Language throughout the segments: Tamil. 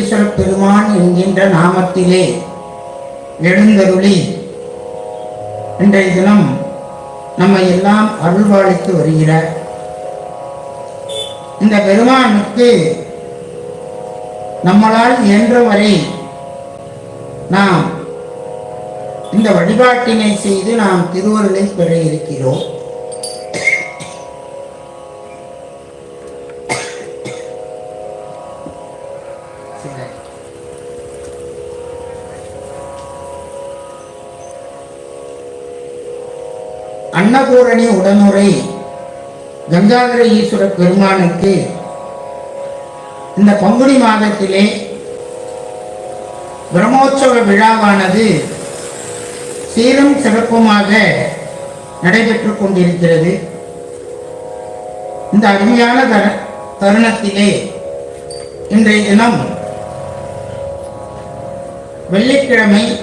ஈஸ்வர பெருமான் என்கின்ற நாமத்திலே எழுந்தருளி இன்றைய தினம் நம்மை எல்லாம் அருள்வாளித்து வருகிறார் இந்த பெருமானுக்கு நம்மளால் இயன்றவரை நாம் இந்த வழிபாட்டினை செய்து நாம் திருவருளை பெற இருக்கிறோம். அன்னபூரணி உடனுரை. கங்காதர ஈஸ்வர பெருமானுக்கு இந்த பங்குனி மாதத்திலே பிரம்மோற்சவ விழாவானது சீரும் சிறப்புமாக நடைபெற்றுக் கொண்டிருக்கிறது. இந்த அருமையான தரு- தருணத்திலே இன்றைய தினம் வெள்ளிக்கிழமை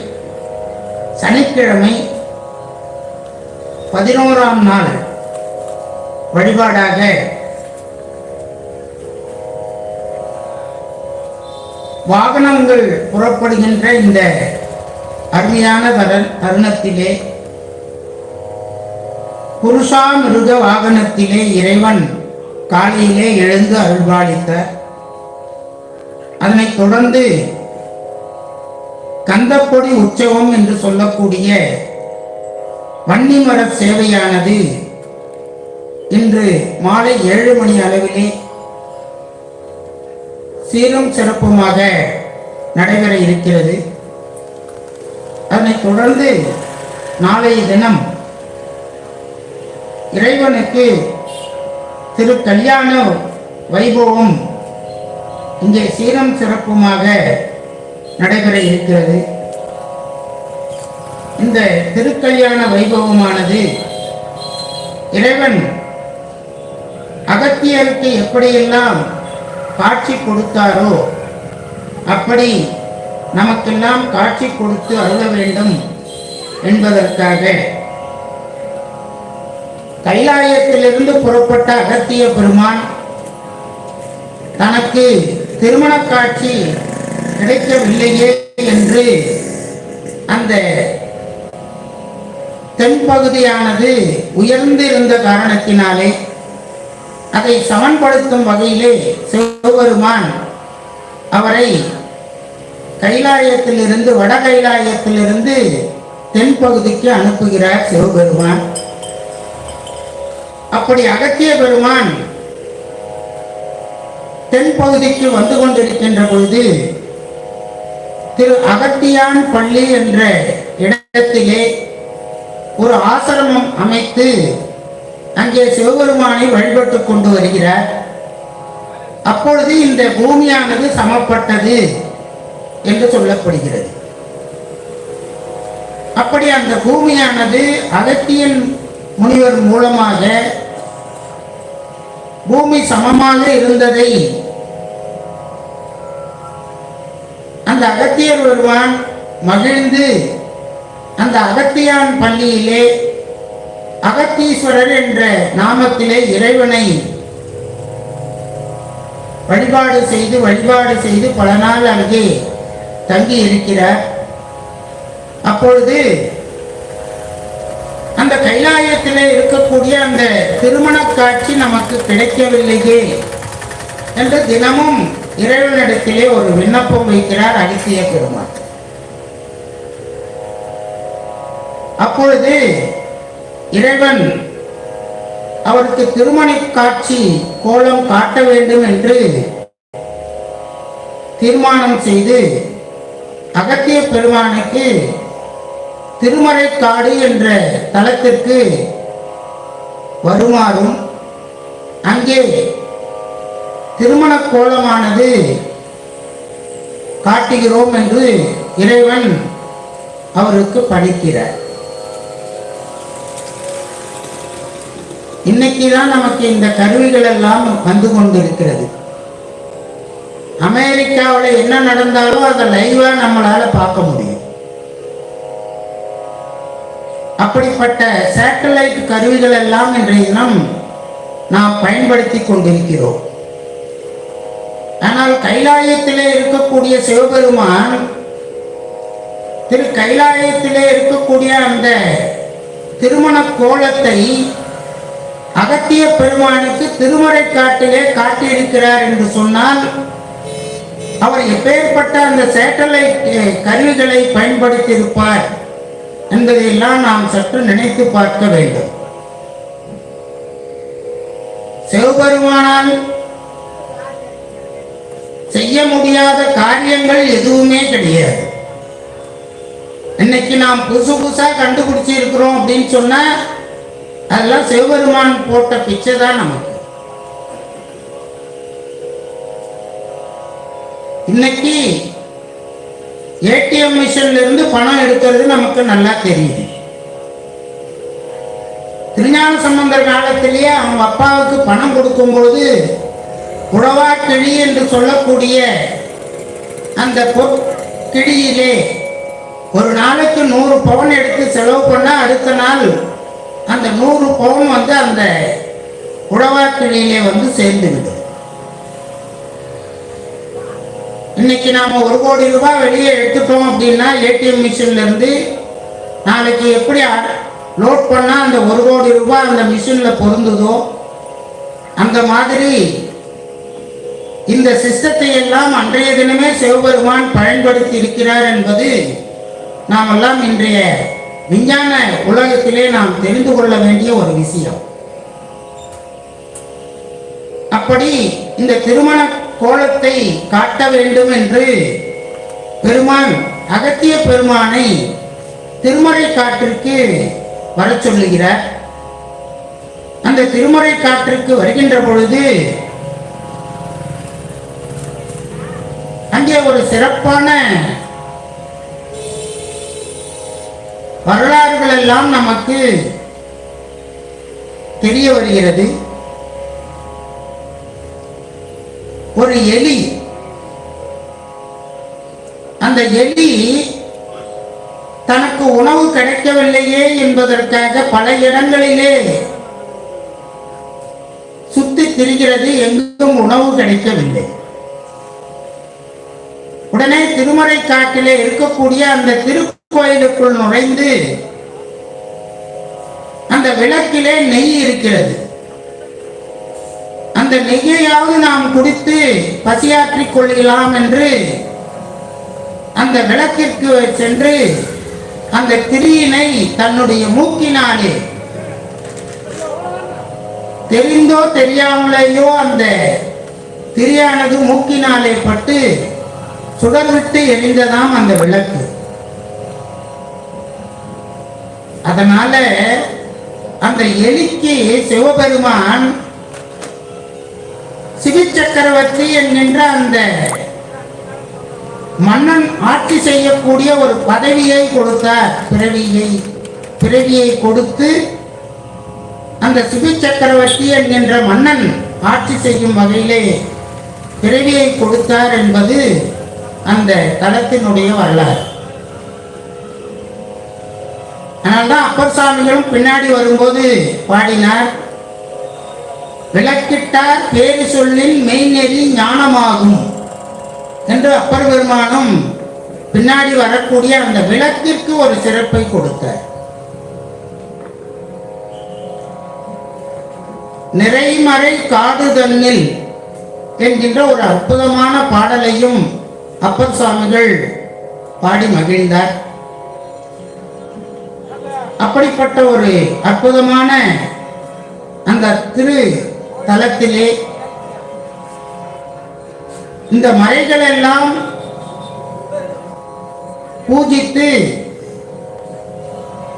சனிக்கிழமை பதினோராம் நாள் வழிபாடாக வாகனங்கள் புறப்படுகின்ற இந்த அருமையான தரு- தருணத்திலே புருஷா மிருக வாகனத்திலே இறைவன் காலையிலே எழுந்து அருள்பாளித்த அதனைத் தொடர்ந்து கந்தப்பொடி உற்சவம் என்று சொல்லக்கூடிய வன்னிமர சேவையானது இன்று மாலை ஏழு மணி அளவிலே சீரும் சிறப்புமாக நடைபெற இருக்கிறது. அதனைத் தொடர்ந்து நாளைய தினம் இறைவனுக்கு திரு கல்யாண வைபவம் இங்கே சீரம் சிறப்புமாக நடைபெற இருக்கிறது. இந்த திருக்கல்யாண வைபவமானது இறைவன் அகத்தியருக்கு எப்படியெல்லாம் காட்சி கொடுத்தாரோ அப்படி நமக்கெல்லாம் காட்சி கொடுத்து அருள வேண்டும் என்பதற்காக கைலாயத்திலிருந்து புறப்பட்ட அகத்திய பெருமான் தனக்கு திருமண காட்சி கிடைக்கவில்லையே என்று அந்த தென்பகுதியானது உயர்ந்திருந்த காரணத்தினாலே அதை சமன்படுத்தும் வகையிலே சிவபெருமான் அவரை கைலாயத்திலிருந்து வட கைலாயத்திலிருந்து தென்பகுதிக்கு அனுப்புகிறார் சிவபெருமான். அப்படி அகத்திய பெருமான் தென்பகுதிக்கு வந்து கொண்டிருக்கின்ற பொழுது திரு அகத்தியான் பள்ளி என்ற இடத்திலே ஒரு ஆசிரமம் அமைத்து அங்கே சிவபெருமானை வழிபட்டு கொண்டு வருகிறார். அப்பொழுது இந்த பூமியானது சமப்பட்டது என்று சொல்லப்படுகிறது. அப்படி அந்த பூமியானது அகத்தியன் முனிவர் மூலமாக பூமி சமமாக இருந்ததை அந்த அகத்தியர் வருவான் மகிழ்ந்து அந்த அகத்தியான் பள்ளியிலே அகத்தீஸ்வரர் என்ற நாமத்திலே இறைவனை வழிபாடு செய்து வழிபாடு செய்து பல நாள் அங்கே தங்கி இருக்கிறார் அப்பொழுது அந்த கைலாயத்திலே இருக்கக்கூடிய அந்த திருமண காட்சி நமக்கு கிடைக்கவில்லையே என்று தினமும் இறைவனிடத்திலே ஒரு விண்ணப்பம் வைக்கிறார் அகத்திய பெருமாள் அப்பொழுது இறைவன் அவருக்கு திருமண காட்சி கோலம் காட்ட வேண்டும் என்று தீர்மானம் செய்து அகத்திய பெருமானுக்கு திருமறைக்காடு என்ற தலத்திற்கு வருமாறும் அங்கே திருமண கோலமானது காட்டுகிறோம் என்று இறைவன் அவருக்கு படிக்கிறார். இன்னைக்கு தான் நமக்கு இந்த கருவிகள் எல்லாம் வந்து கொண்டிருக்கிறது. அமெரிக்காவில் என்ன நடந்தாலும் அதை லைவா நம்மளால பார்க்க முடியும். அப்படிப்பட்ட சேட்டலைட் கருவிகள் எல்லாம் இன்றைய தினம் நாம் பயன்படுத்தி கொண்டிருக்கிறோம். ஆனால் கைலாயத்திலே இருக்கக்கூடிய சிவபெருமான் திரு கைலாயத்திலே இருக்கக்கூடிய அந்த திருமண கோலத்தை அகத்திய பெருமானுக்கு திருமறை காட்டிலே காட்டியிருக்கிறார் என்று சொன்னால் அவர் எப்பேற்பட்ட அந்த சேட்டலைட் கருவிகளை பயன்படுத்தி இருப்பார் என்பதையெல்லாம் நாம் சற்று நினைத்து பார்க்க வேண்டும். சிவபெருமானால் செய்ய முடியாத காரியங்கள் எதுவுமே கிடையாது. இன்னைக்கு நாம் புதுசு புதுசா கண்டுபிடிச்சி இருக்கிறோம் அப்படின்னு சொன்னா அதெல்லாம் சிவபெருமான் போட்ட பிச்சை தான் நமக்கு. இன்னைக்கு ஏடிஎம் மிஷின்ல இருந்து பணம் எடுக்கிறது நமக்கு நல்லா தெரியுது. திருஞான சம்பந்தர் காலத்திலேயே அவங்க அப்பாவுக்கு பணம் கொடுக்கும்போது உழவா கிழி என்று சொல்லக்கூடிய அந்த கிழியிலே ஒரு நாளைக்கு நூறு பவுன் எடுத்து செலவு பண்ணால் அடுத்த நாள் அந்த நூறு பவுன் வந்து அந்த உழவாக்கிளியிலே வந்து சேர்ந்துவிடும். இன்னைக்கு நாம ஒரு கோடி ரூபாய் வெளியே எடுத்துட்டோம் அப்படின்னா ஏடிஎம் மிஷின்ல இருந்து நாளைக்கு எப்படி லோட் பண்ணால் அந்த ஒரு கோடி ரூபாய் அந்த மிஷினில் பொருந்துதோ அந்த மாதிரி இந்த சிஸ்டத்தை எல்லாம் அன்றைய தினமே சிவபெருமான் பயன்படுத்தி இருக்கிறார் என்பது நாம் எல்லாம் இன்றைய விஞ்ஞான உலகத்திலே நாம் தெரிந்து கொள்ள வேண்டிய ஒரு விஷயம். அப்படி இந்த திருமண கோலத்தை காட்ட வேண்டும் என்று பெருமான் அகத்திய பெருமானை திருமறை காட்டிற்கு வர சொல்லுகிறார். அந்த திருமறை காட்டிற்கு வருகின்ற பொழுது அங்கே ஒரு சிறப்பான எல்லாம் நமக்கு தெரிய வருகிறது. ஒரு எலி. அந்த எலி தனக்கு உணவு கிடைக்கவில்லையே என்பதற்காக பல இடங்களிலே சுத்தி திரிகிறது எங்கும் உணவு கிடைக்கவில்லை. உடனே திருமறை காட்டிலே இருக்கக்கூடிய அந்த திருக்கோயிலுக்குள் நுழைந்து அந்த விளக்கிலே நெய் இருக்கிறது. அந்த நெய்யையாவது நாம் குடித்து பசியாற்றிக் கொள்ளலாம் என்று அந்த விளக்கிற்கு சென்று அந்த திரியினை தன்னுடைய மூக்கினாலே தெரிந்தோ தெரியாமலேயோ அந்த திரியானது மூக்கினாலே பட்டு சுடர்விட்டு எரிந்ததாம் அந்த விளக்கு. அதனால அந்த எலிக்கு சிவபெருமான் சிவி சக்கரவர்த்தி என்கின்ற அந்த மன்னன் ஆட்சி செய்யக்கூடிய ஒரு பதவியை கொடுத்தார். பிறவியை பிறவியை கொடுத்து அந்த சிவி சக்கரவர்த்தி என்கின்ற மன்னன் ஆட்சி செய்யும் வகையிலே பிறவியை கொடுத்தார் என்பது அந்த தளத்தினுடைய வரலாறு. அதனால்தான் அப்பர் சாமிகளும் பின்னாடி வரும்போது பாடினார் விளக்கிட்டார் பேரு சொல்லில் மெய்நெறி ஞானமாகும் என்று அப்பர் பெருமானும் பின்னாடி வரக்கூடிய அந்த விளக்கிற்கு ஒரு சிறப்பை கொடுத்தார். நிறைமறை காடு தன்னில் என்கின்ற ஒரு அற்புதமான பாடலையும் அப்பர் சுவாமிகள் பாடி மகிழ்ந்தார். அப்படிப்பட்ட ஒரு அற்புதமான அந்த திரு தலத்திலே இந்த மலைகள் எல்லாம் பூஜித்து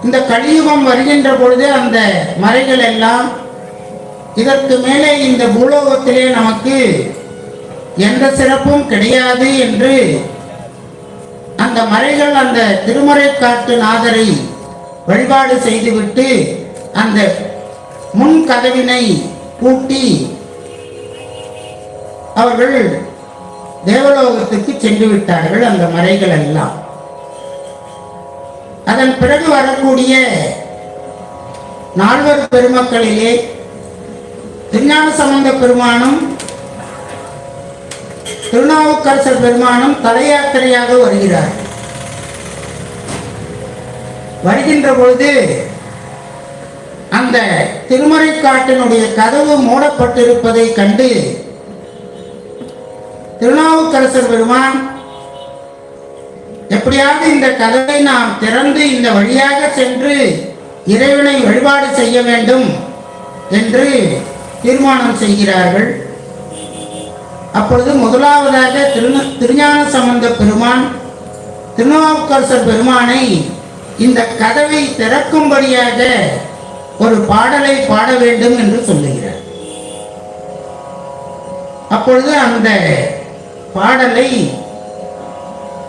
இந்த கலியுகம் வருகின்ற பொழுது அந்த மலைகள் எல்லாம் இதற்கு மேலே இந்த பூலோகத்திலே நமக்கு எந்த சிறப்பும் கிடையாது என்று அந்த மலைகள் அந்த திருமறை காட்டு நாதரை வழிபாடு செய்துவிட்டு அந்த முன் கதவினை பூட்டி அவர்கள் தேவலோகத்துக்கு சென்று விட்டார்கள் அந்த மறைகள் எல்லாம். அதன் பிறகு வரக்கூடிய நால்வர் பெருமக்களிலே திருஞான சம்பந்த பெருமானும் திருநாவுக்கரசர் பெருமானும் தலையாத்திரையாக வருகிறார். வருகின்ற பொழுது அந்த திருமறை காட்டினுடைய கதவு மூடப்பட்டிருப்பதை கண்டு திருநாவுக்கரசர் பெருமான் எப்படியாவது இந்த கதவை நாம் திறந்து இந்த வழியாக சென்று இறைவனை வழிபாடு செய்ய வேண்டும் என்று தீர்மானம் செய்கிறார்கள். அப்பொழுது முதலாவதாக திரு திருஞான சம்பந்த பெருமான் திருநாவுக்கரசர் பெருமானை இந்த கதவை திறக்கும்படியாக ஒரு பாடலை பாட வேண்டும் என்று சொல்லுகிறார். அப்பொழுது அந்த பாடலை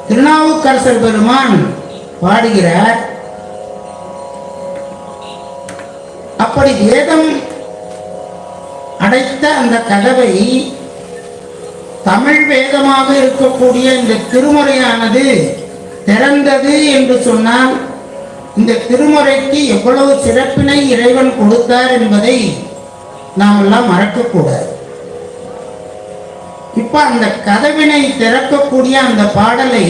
திருநாவுக்கரசர் பெருமான் பாடுகிறார். அப்படி வேதம் அடைத்த அந்த கதவை தமிழ் வேதமாக இருக்கக்கூடிய இந்த திருமுறையானது திறந்தது என்று சொன்னால் இந்த திருமுறைக்கு எவ்வளவு சிறப்பினை இறைவன் கொடுத்தார் என்பதை நாம் எல்லாம் மறக்கக்கூடாது. இப்ப அந்த கதவினை திறக்கக்கூடிய அந்த பாடலை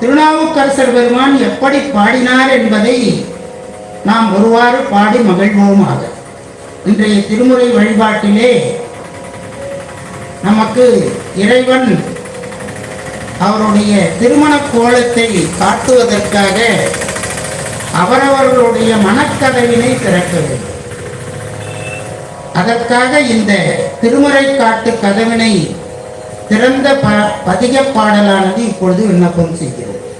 திருநாவுக்கரசர் பெருமான் எப்படி பாடினார் என்பதை நாம் ஒருவாறு பாடி மகிழ்வோமாக. இன்றைய திருமுறை வழிபாட்டிலே நமக்கு இறைவன் அவருடைய திருமண கோலத்தை காட்டுவதற்காக அவரவர்களுடைய மனக்கதவினை திறக்க வேண்டும். அதற்காக இந்த திருமறை காட்டு கதவினை திறந்த ப பதிக பாடலானது இப்பொழுது விண்ணப்பம் செய்கிறது.